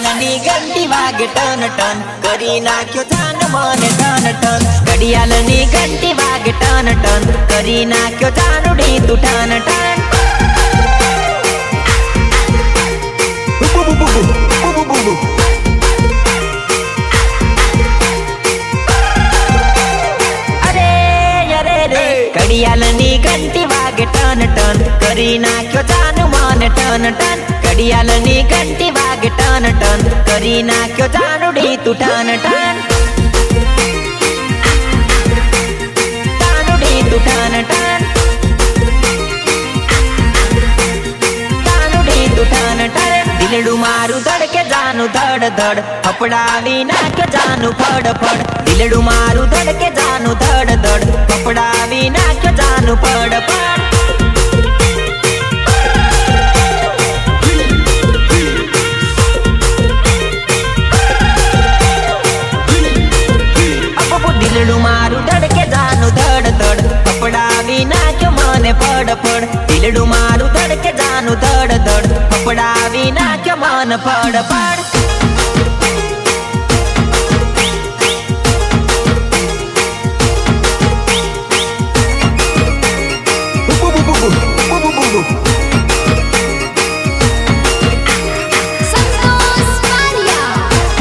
ઘડિયાળની ઘંટી વાગે ટન ટન. કરી નાખ્યો જાન મને ટન ટન. ઘડિયાળની ઘંટી વાગે ટન ટન. કરી નાખ્યો જાનુડી તું ટન ટન ઘડિયાળની ઘંટી વાગે ટન ટન. કરી નાખ્યો જાન મને ટન ટન ઘડિયાળની ઘંટી વાગે ટન ટન. કરી નાખ્યો જાનુડી તું ટન ટન. જાનુડી તું ટન ટન. જાનુડી તું ટન ટન. દિલડું મારું ધડકે જાનું ધડ ધડ. ફપડાવી નાખ્યો જાનું ફડ ફડ. દિલડું મારું ધડકે જાનું મારું ધડકે જાનું ધડ ધડ. ફપડાવી નાખ્યો મને પડ પડ દિલડું મારું ધડકે જાનું ધડ ધડ. ફપડાવી નાખ્યો મન પડ ફડ